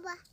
爸爸。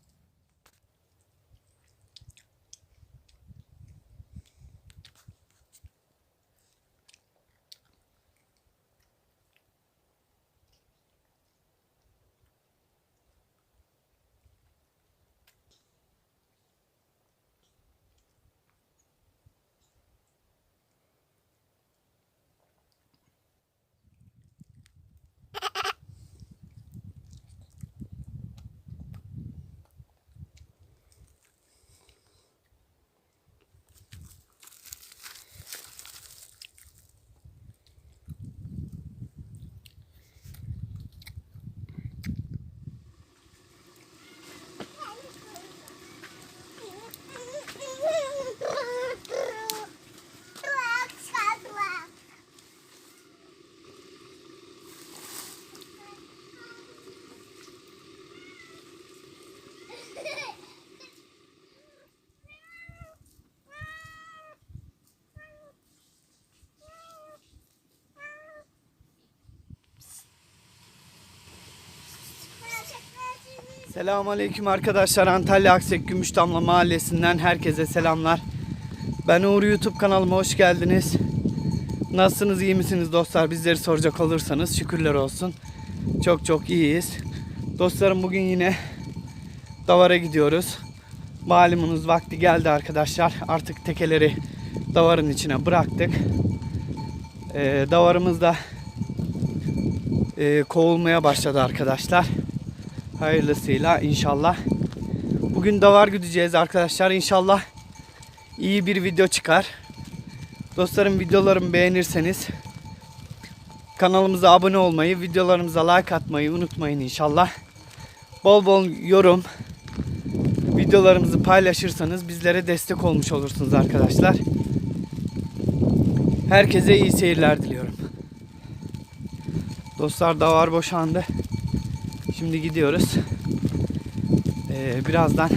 Baba. Selamünaleyküm arkadaşlar. Antalya Aksek Gümüşdamla Mahallesi'nden herkese selamlar. Ben Uğur YouTube kanalıma hoş geldiniz. Nasılsınız, iyi misiniz dostlar? Bizleri soracak olursanız şükürler olsun. Çok çok iyiyiz. Dostlarım bugün yine davara gidiyoruz. Malumunuz vakti geldi arkadaşlar. Artık tekeleri davarın içine bıraktık. Ee, davarımız da e, kovulmaya başladı arkadaşlar. Hayırlısıyla inşallah. Bugün davar güdeceğiz arkadaşlar. İnşallah iyi bir video çıkar. Dostlarım videolarımı beğenirseniz kanalımıza abone olmayı, videolarımıza like atmayı unutmayın inşallah. Bol bol yorum, videolarımızı paylaşırsanız bizlere destek olmuş olursunuz arkadaşlar. Herkese iyi seyirler diliyorum. Dostlar davar boşandı. Şimdi gidiyoruz. Ee, birazdan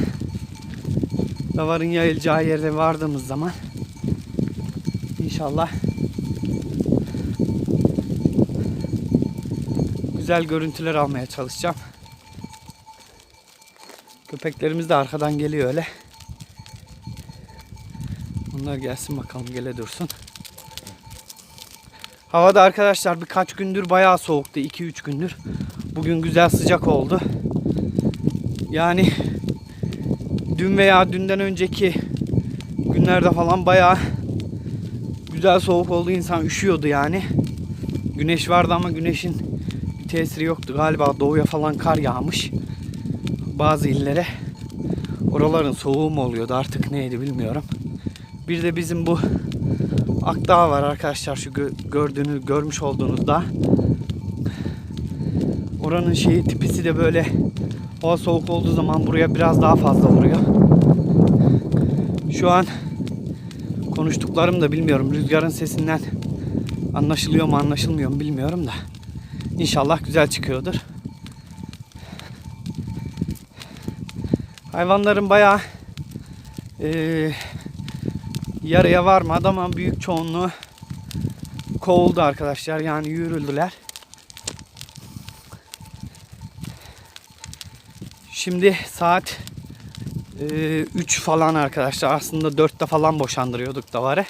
davarın yayılacağı yere vardığımız zaman inşallah güzel görüntüler almaya çalışacağım. Köpeklerimiz de arkadan geliyor öyle. Onlar gelsin bakalım gele dursun. Havada arkadaşlar birkaç gündür bayağı soğuktu. 2-3 gündür. Bugün güzel sıcak oldu. Yani dün veya dünden önceki günlerde falan bayağı güzel soğuk oldu. İnsan üşüyordu yani. Güneş vardı ama güneşin bir tesiri yoktu. Galiba doğuya falan kar yağmış. Bazı illere. Oraların soğuğu mu oluyordu artık neydi bilmiyorum. Bir de bizim bu Akdağ var arkadaşlar şu gö- gördüğünüz görmüş olduğunuz dağ. Oranın şeyi tipisi de böyle hava soğuk olduğu zaman buraya biraz daha fazla vuruyor. Şu an konuştuklarım da bilmiyorum. Rüzgarın sesinden anlaşılıyor mu anlaşılmıyor mu bilmiyorum da. İnşallah güzel çıkıyordur. Hayvanların bayağı eee yarıya varmadı ama büyük çoğunluğu kovuldu arkadaşlar. Yani yürüldüler. Şimdi saat 3 falan arkadaşlar. Aslında 4'te falan boşandırıyorduk davarı.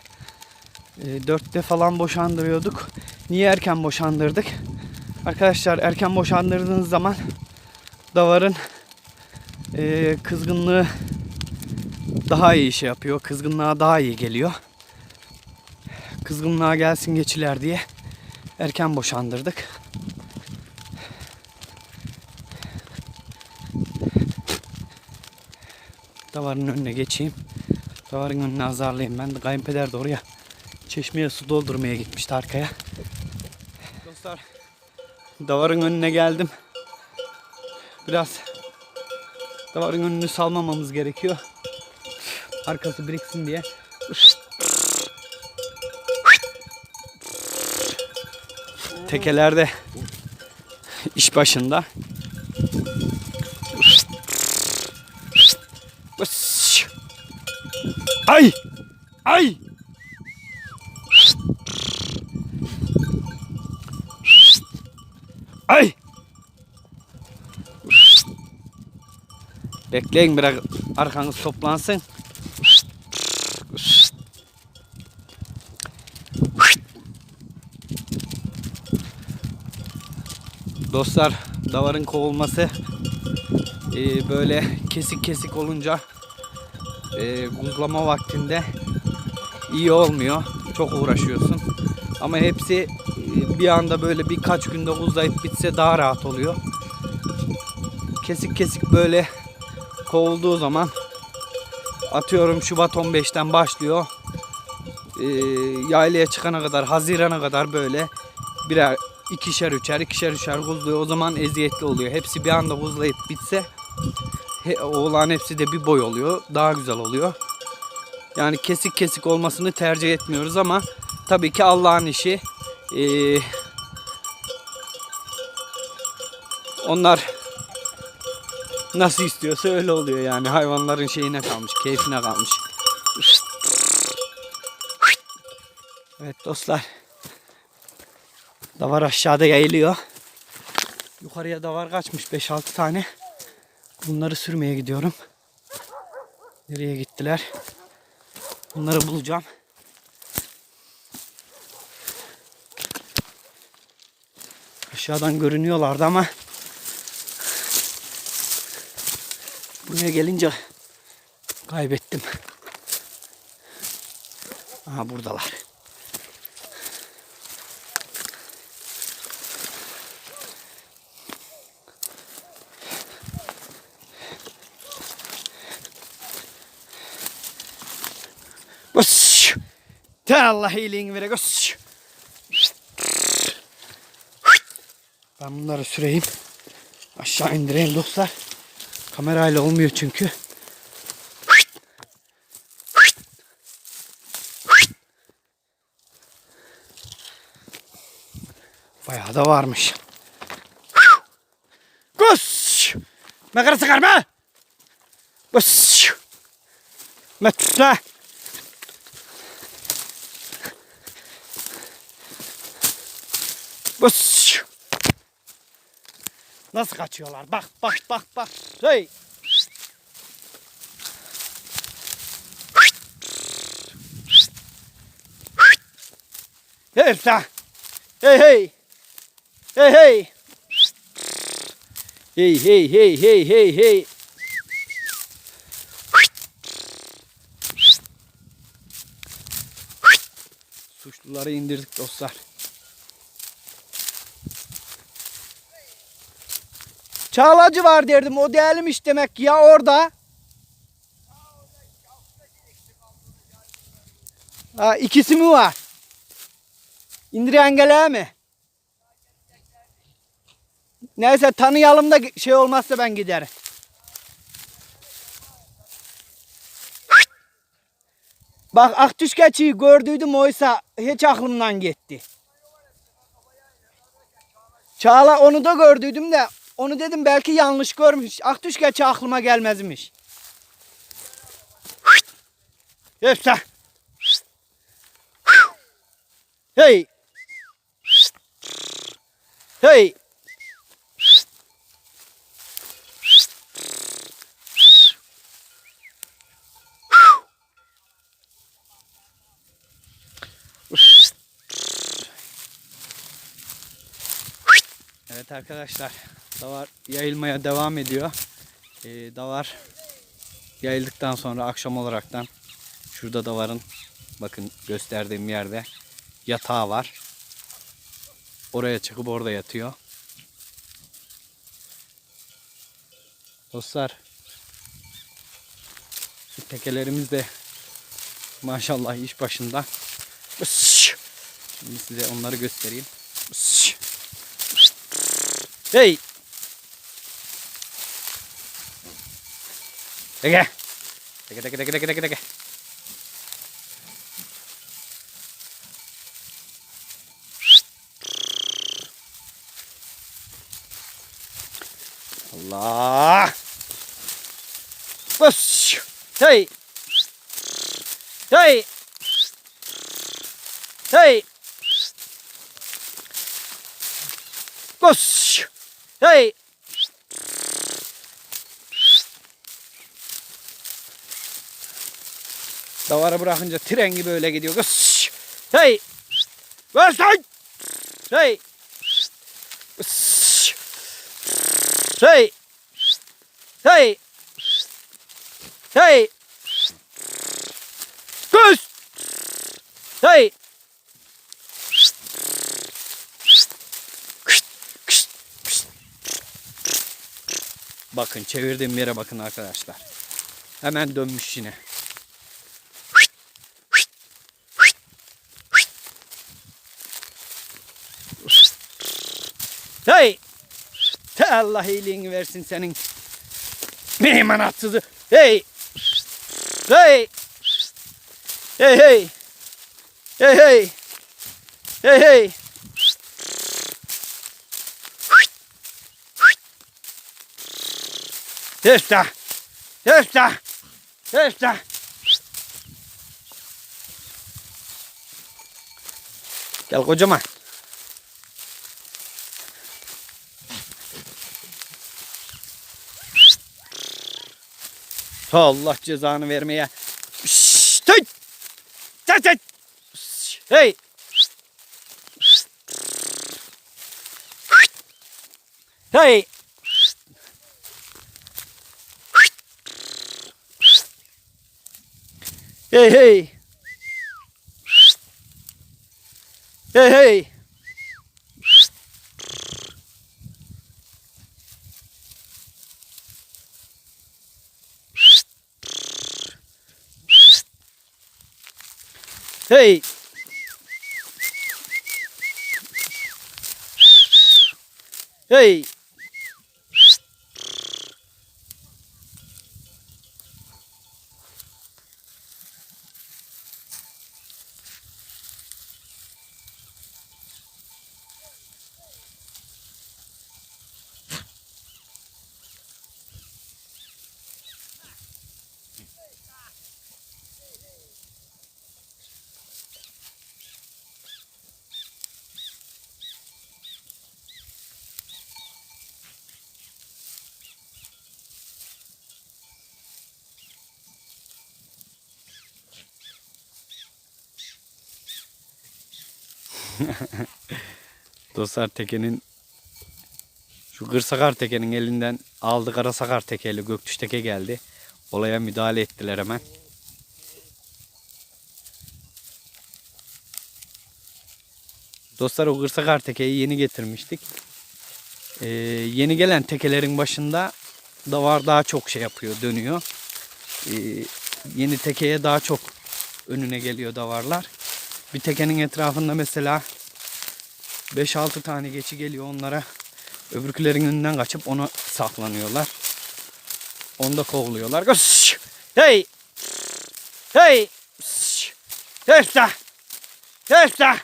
E, 4'te falan boşandırıyorduk. Niye erken boşandırdık? Arkadaşlar erken boşandırdığınız zaman davarın e, kızgınlığı daha iyi şey yapıyor. Kızgınlığa daha iyi geliyor. Kızgınlığa gelsin geçiler diye erken boşandırdık. Davarın önüne geçeyim. Davarın önüne azarlayayım. Ben de kayınpeder de oraya çeşmeye su doldurmaya gitmişti arkaya. Dostlar davarın önüne geldim. Biraz davarın önünü salmamamız gerekiyor arkası biriksin diye. Tekelerde iş başında. Ay! Ay! Ay! Bekleyin biraz arkanız toplansın. Dostlar davarın kovulması e, böyle kesik kesik olunca e, buzlama vaktinde iyi olmuyor. Çok uğraşıyorsun. Ama hepsi e, bir anda böyle birkaç günde uzayıp bitse daha rahat oluyor. Kesik kesik böyle kovulduğu zaman atıyorum Şubat 15'ten başlıyor. E, yaylaya çıkana kadar, Haziran'a kadar böyle birer ikişer üçer ikişer üçer buzluyor. O zaman eziyetli oluyor. Hepsi bir anda buzlayıp bitse he, oğlan hepsi de bir boy oluyor. Daha güzel oluyor. Yani kesik kesik olmasını tercih etmiyoruz ama tabii ki Allah'ın işi. Ee, onlar nasıl istiyorsa öyle oluyor yani. Hayvanların şeyine kalmış, keyfine kalmış. Evet dostlar. Davar aşağıda yayılıyor. Yukarıya davar kaçmış 5-6 tane. Bunları sürmeye gidiyorum. Nereye gittiler? Bunları bulacağım. Aşağıdan görünüyorlardı ama buraya gelince kaybettim. Aha buradalar. Te Allah iyiliğini vere gosh. Ben bunları süreyim. Aşağı indireyim dostlar. Kamerayla olmuyor çünkü. Bayağı da varmış. Gosh. Makara sıkarma. Gosh. Metre. Bıs. Nasıl kaçıyorlar? Bak bak bak bak. Hey. Hey sa. Hey hey. Hey hey. Hey hey hey hey hey hey. Suçluları indirdik dostlar. Çağlacı var derdim. O değerlimiş demek ya orada. Ha, ikisi mi var? İndiren gele mi? Neyse tanıyalım da şey olmazsa ben giderim. Bak Aktüş keçiyi gördüydüm oysa hiç aklımdan gitti. Çağla onu da gördüydüm de onu dedim belki yanlış görmüş. Aktüş keçi aklıma gelmezmiş. Hepsi. Hey. Hey. Evet arkadaşlar davar yayılmaya devam ediyor. Ee, davar yayıldıktan sonra akşam olaraktan şurada davarın bakın gösterdiğim yerde yatağı var. Oraya çıkıp orada yatıyor. Dostlar tekelerimiz de maşallah iş başında. Şimdi size onları göstereyim. Hey. Teke. Teke teke teke teke teke teke. Allah. Bas. Hey. Hey. Hey. Bas. Hey. Davarı bırakınca tren gibi öyle gidiyor. Kız. Hey. Kız. Hey. Hey. Hey. Hey. Kız. Hey. Bakın çevirdiğim yere bakın arkadaşlar. Hemen dönmüş yine. Hey! Te Allah iyiliğini versin senin. Meymenatsızı. Hey! Hey! Hey hey! Hey hey! Hey hey! Testa! Testa! Testa! Gel kocaman. Allah cezanı vermeye. Şşt! Hey! Hey! Hey! Hey hey! Hey hey! Hey! Dostlar tekenin şu kırsakar tekenin elinden aldı kara sakar tekeli göktüş teke geldi. Olaya müdahale ettiler hemen. Dostlar o kırsakar tekeyi yeni getirmiştik. Ee, yeni gelen tekelerin başında davar daha çok şey yapıyor, dönüyor. Ee, yeni tekeye daha çok önüne geliyor davarlar. Bir tekenin etrafında mesela 5-6 tane geçi geliyor onlara. Öbürkülerin önünden kaçıp ona saklanıyorlar. Onu da kovluyorlar. Kış! Hey! Hey! Testa! Testa!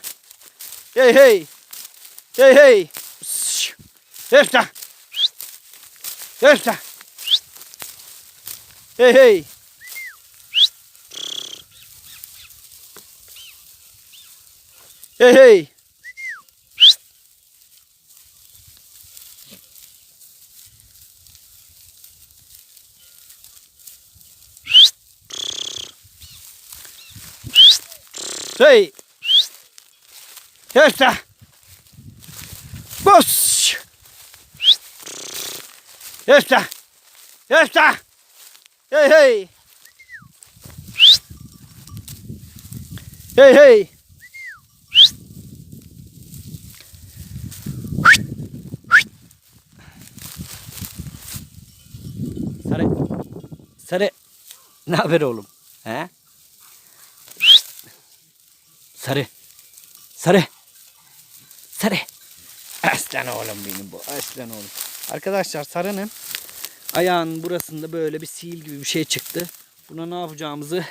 Hey hey! Hey hey! Testa! Testa! Hey hey! Hey hey! Hey! Testa! Bus! Testa! Testa! Hey hey! Hey hey! Sarı. Sarı. Ne haber oğlum? He? Sarı. Sarı. Sarı. Aslan oğlum benim bu. Aslan oğlum. Arkadaşlar sarının ayağının burasında böyle bir sil gibi bir şey çıktı. Buna ne yapacağımızı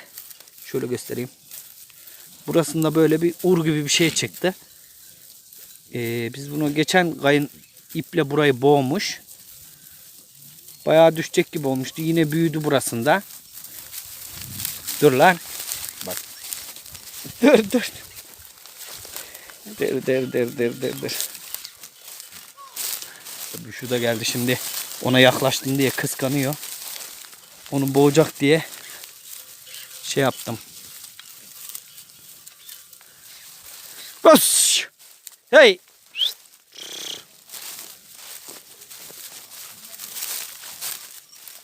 şöyle göstereyim. Burasında böyle bir ur gibi bir şey çıktı. Ee, biz bunu geçen kayın iple burayı boğmuş. Bayağı düşecek gibi olmuştu. Yine büyüdü burasında. Dur lan. Bak. Dur dur. Der der der der der der. Tabii şu da geldi şimdi. Ona yaklaştım diye kıskanıyor. Onu boğacak diye şey yaptım. Bas. Hey.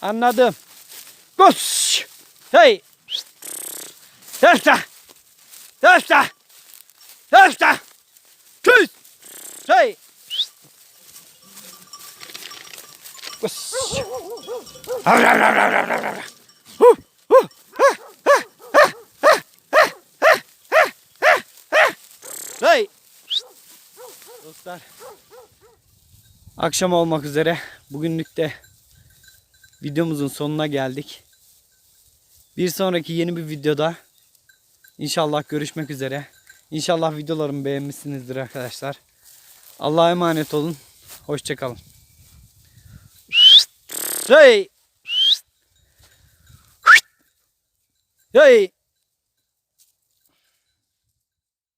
Anladım. Koş. Hey. Hırsa. Hırsa. Hırsa. Küs. Hey. Koş. Ar, ar. Hey. Dostlar. Akşam olmak üzere. Bugünlük de videomuzun sonuna geldik. Bir sonraki yeni bir videoda inşallah görüşmek üzere. İnşallah videolarımı beğenmişsinizdir arkadaşlar. Allah'a emanet olun. Hoşçakalın. Hey. Hey.